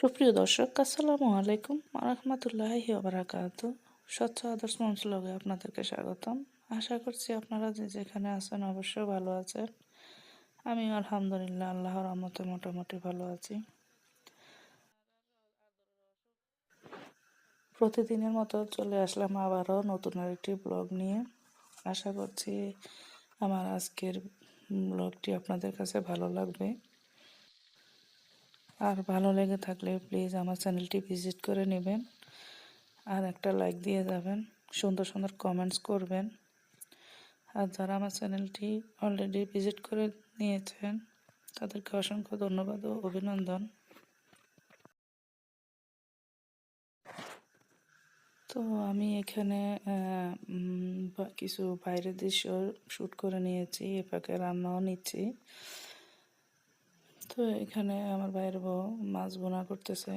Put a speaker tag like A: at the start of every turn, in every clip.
A: সুপ্রিয় দর্শক, আসসালামু আলাইকুম রহমতুল্লাহি বারাকাত। স্বচ্ছ আদর্শ মঞ্চলগে আপনাদেরকে স্বাগতম। আশা করছি আপনারা যে যেখানে আছেন অবশ্যই ভালো আছেন। আমি আলহামদুলিল্লাহ, আল্লাহর রহমতে মোটামুটি ভালো আছি। প্রতিদিনের মতো চলে আসলাম আবারও নতুন আরেকটি ব্লগ নিয়ে। আশা করছি আমার আজকের ব্লগটি আপনাদের কাছে ভালো লাগবে। আর ভালো লেগে থাকলে প্লিজ আমার চ্যানেলটি ভিজিট করে নেবেন। আর একটা লাইক দিয়ে যাবেন, সুন্দর সুন্দর কমেন্টস করবেন। আর যারা আমার চ্যানেলটি অলরেডি ভিজিট করে নিয়েছেন, তাদেরকে অসংখ্য ধন্যবাদ ও অভিনন্দন। তো আমি এখানে কিছু বাইরের দৃশ্য শ্যুট করে নিয়েছি, এ পাকে রান্নাও নিচ্ছি। তো এখানে আমার ভাইয়ের বউ মাছ বোনা করতেছে।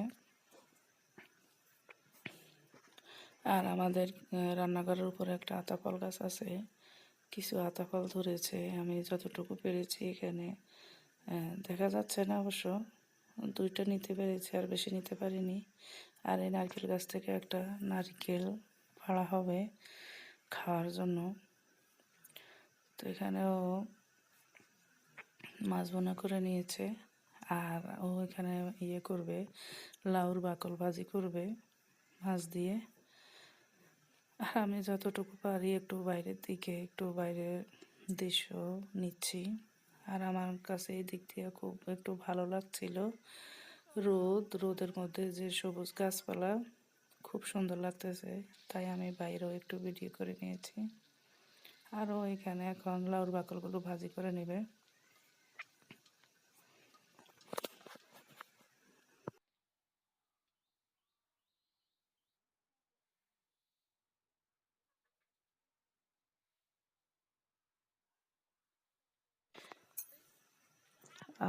A: আর আমাদের রান্নাঘরের উপরে একটা আতাফল গাছ আছে। কিছু আতাফল ধরেছে, আমি যতটুকু পেরেছি এখানে। দেখা যাচ্ছে না অবশ্য, দুইটা নিতে পেরেছি, আর বেশি নিতে পারিনি। আর এই নারকেল গাছ থেকে একটা নারকেল পাড়া হবে খাওয়ার জন্য। তো এখানেও মাছ বোনা করে নিয়েছে। আর ও এখানে ইয়ে করবে, লাউর বাকল ভাজি করবে, মাছ দিয়ে। আর আমি যতটুকু পারি একটু বাইরের দিকে, একটু বাইরের দৃশ্য নিচ্ছি। আর আমার কাছে এই দিক দিয়ে খুব একটু ভালো লাগছিল। রোদ, রোদের মধ্যে যে সবুজ গাছপালা, খুব সুন্দর লাগতেছে। তাই আমি বাইরেও একটু ভিডিও করে নিয়েছি। আরও এখানে এখন লাউর বাকলগুলো ভাজি করে নেবে।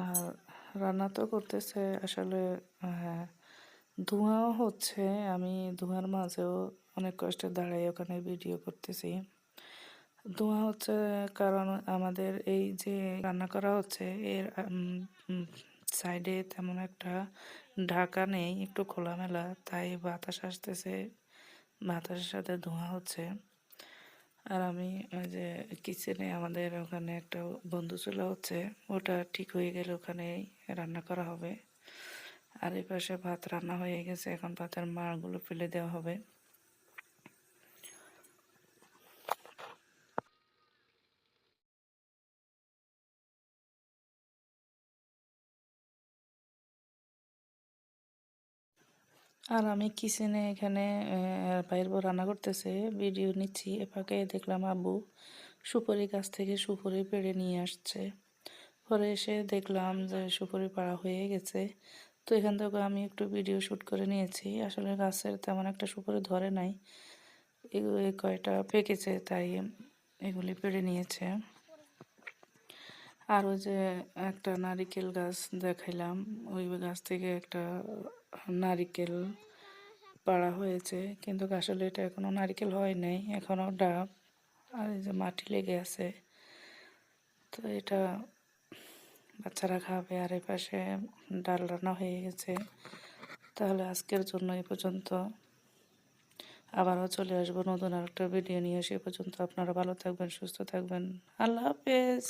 A: আর রান্না তো করতেছে আসলে হ্যাঁ ধোঁয়াও হচ্ছে। আমি ধোঁয়ার মাঝেও অনেক কষ্টে দাঁড়াই, ওখানে ভিডিও করতেছি। ধোঁয়া হচ্ছে কারণ আমাদের এই যে রান্না করা হচ্ছে, এর সাইডে তেমন একটা ঢাকা নেই, একটু খোলামেলা, তাই বাতাস আসতেছে, বাতাসের সাথে ধোঁয়া হচ্ছে। আর আমি ওই যে কিচেনে আমাদের ওখানে একটা বন্ধু চুলা হচ্ছে, ওটা ঠিক হয়ে গেলে ওখানেই রান্না করা হবে। আর এই পাশে ভাত রান্না হয়ে গেছে, এখন ভাতের মাড়গুলো ফেলে দেওয়া হবে। আর আমি কিচেনে এখানে বাইর রান্না করতেছে। ভিডিও নিচ্ছি, এপাকে দেখলাম আব্বু সুপারি গাছ থেকে সুপারি পেড়ে নিয়ে আসছে। পরে এসে দেখলাম যে সুপারি পাড়া হয়ে গেছে। তো এখান থেকে আমি একটু ভিডিও শ্যুট করে নিয়েছি। আসলে গাছের তেমন একটা সুপারি ধরে নাই। এগুলি কয়টা পেকেছে তাই এগুলি পেড়ে নিয়েছে। আর ওই যে একটা নারিকেল গাছ দেখাইলাম, ওই গাছ থেকে একটা নারিকেল পাড়া হয়েছে। কিন্তু আসলে এটা এখনও নারিকেল হয় নাই এখনও ডাব, আর এই যে মাটি লেগে আছে। তো এটা বাচ্চারা খাবে আর এই পাশে ডাল রান্না হয়ে গেছে। তাহলে আজকের জন্য এই পর্যন্ত। আবারও চলে আসব নতুন আরেকটা ভিডিও নিয়ে। সে পর্যন্ত আপনারা ভালো থাকবেন, সুস্থ থাকবেন। আল্লাহ হাফেজ।